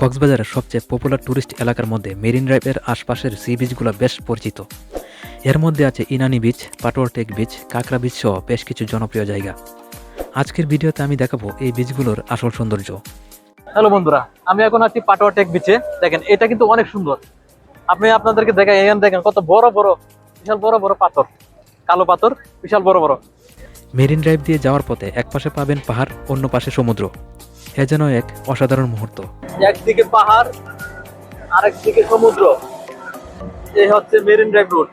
কক্সবাজারের সবচেয়ে popular tourist এলাকার মধ্যে মেরিন ড্রাইভের আশপাশের সি বিচগুলো বেশ পরিচিত। এর মধ্যে আছে ইনানি বিচ পাটোয়ারটেক বিচ কাঁকড়া বিচ সহ বেশ কিছু জনপ্রিয় জায়গা। আজকের ভিডিওতে আমি দেখাবো এই বিচগুলোর আসল সৌন্দর্য। হ্যালো বন্ধুরা আমি এখন আছি পাটোয়া টেক বিচে দেখেন এটা কিন্তু অনেক সুন্দর। আপনি আপনাদেরকে দেখেন এখানে দেখেন কত বড় বড় বিশাল বড় বড় পাথর। কালো পাথর বিশাল বড় বড়। মেরিন ড্রাইভ দিয়ে যাওয়ার পথে এক পাশে পাবেন পাহাড় অন্য পাশে সমুদ্র। এ যেন এক অসাধারণ মুহূর্ত। একদিকে পাহাড় আরেক দিকে সমুদ্র। এই হচ্ছে মেরিন ড্রাইভ রোড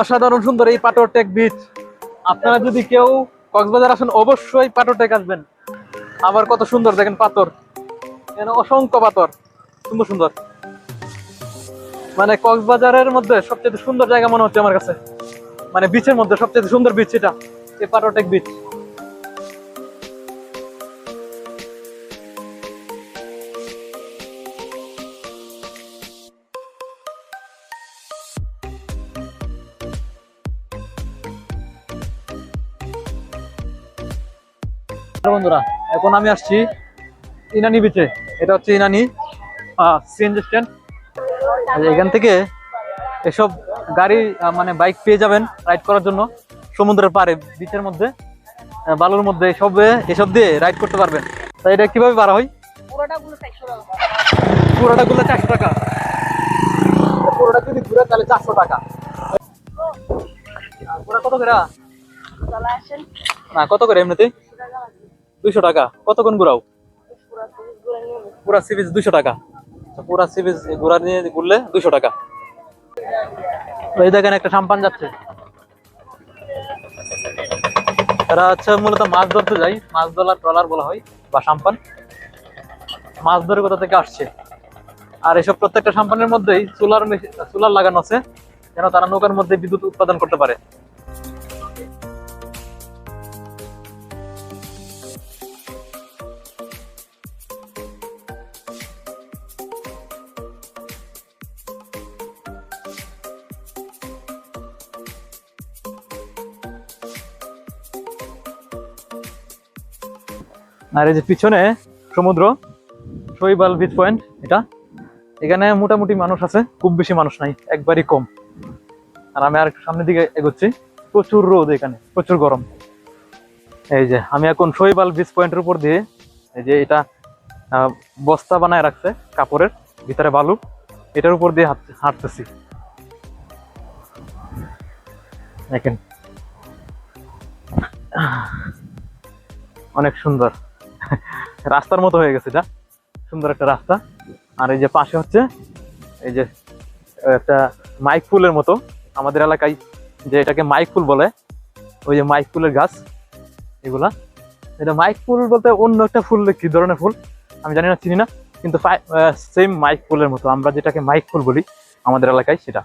অসাধারণ সুন্দর এই পাটোয়া টেক বিচ আপনারা যদি কেউ কক্সবাজার আসেন, অবশ্যই পাটোয়া টেক আসবেন। আবার কত সুন্দর দেখেন পাথর। এখানে অসংখ্য পাথর। সুন্দর সুন্দর। মানে কক্সবাজারের মধ্যে সবচেয়ে সুন্দর জায়গা মনে হচ্ছে আমার কাছে। মানে বিচের মধ্যে সবচেয়ে সুন্দর বিচ এটা। এই পাটোটেক বিচ বন্ধুরা এখন আমি আসছি ইনানি বিচে এটা হচ্ছে ইনানি সিএনজি স্ট্যান্ড এখান থেকে এসব গাড়ি মানে বাইক পেয়ে যাবেন রাইড করার জন্য সমুদ্রের পাড়ে বিচের মধ্যে বালুর মধ্যে এসব এসব দিয়ে রাইড করতে পারবেন। তাই এটা কীভাবে বাড়া হয়? পুরোটা গুলো চারশো টাকা। পুরোটা গুলো চারশো টাকা। পুরোটা যদি ঘুরে তাহলে চারশো টাকা। কত করে? না কত করে এমনিতে দুইশো টাকা। কতক্ষণ ঘুরাও? পুরো সিবিজ দুশো টাকা। তো পুরা সিবিজ ঘোরা নিয়ে ঘুরলে দুশো টাকা। এই দেখেন একটা সাম্পান যাচ্ছে। এরা হচ্ছে মূলত মাছ ধরতে যাই মাছ ধরার ট্রলার বলা হয় বা সাম্পান। মাছ ধরে কোথা থেকে আসছে? আর এসব প্রত্যেকটা সাম্পানের মধ্যেই সোলার সোলার লাগানো আছে। যেন তারা নৌকার মধ্যে বিদ্যুৎ উৎপাদন করতে পারে। আর এই যে পিছনে সমুদ্র, শৈবাল বিচ পয়েন্ট, এটা। এখানে মোটামুটি মানুষ আছে, খুব বেশি মানুষ নাই, একবারই কম। আর আমি আর সামনের দিকে এগোচ্ছি। প্রচুর রোদ এখানে, প্রচুর গরম। এই যে, আমি এখন শৈবাল বিচ পয়েন্টের উপর দিয়ে, এই যে এটা বস্তা বানায় রাখছে কাপড়ের, ভিতরে বালু। এটার উপর দিয়ে হাঁট- হাঁটতেছি। দেখেন। অনেক সুন্দর। রাস্তার মতো হয়ে গেছে এটা। সুন্দর একটা রাস্তা। আর এই যে পাশে হচ্ছে, এই যে একটা মাইক ফুলের মতো। আমাদের এলাকায় যে এটাকে মাইক ফুল বলে, ওই যে মাইক ফুলের গাছ, এগুলা। এটা মাইক ফুল বলতে অন্য একটা ফুল, কি ধরনের ফুল? আমি জানি না, চিনি না। কিন্তু সেম মাইক ফুলের মতো। আমরা যেটাকে মাইক ফুল বলি আমাদের এলাকায় সেটা।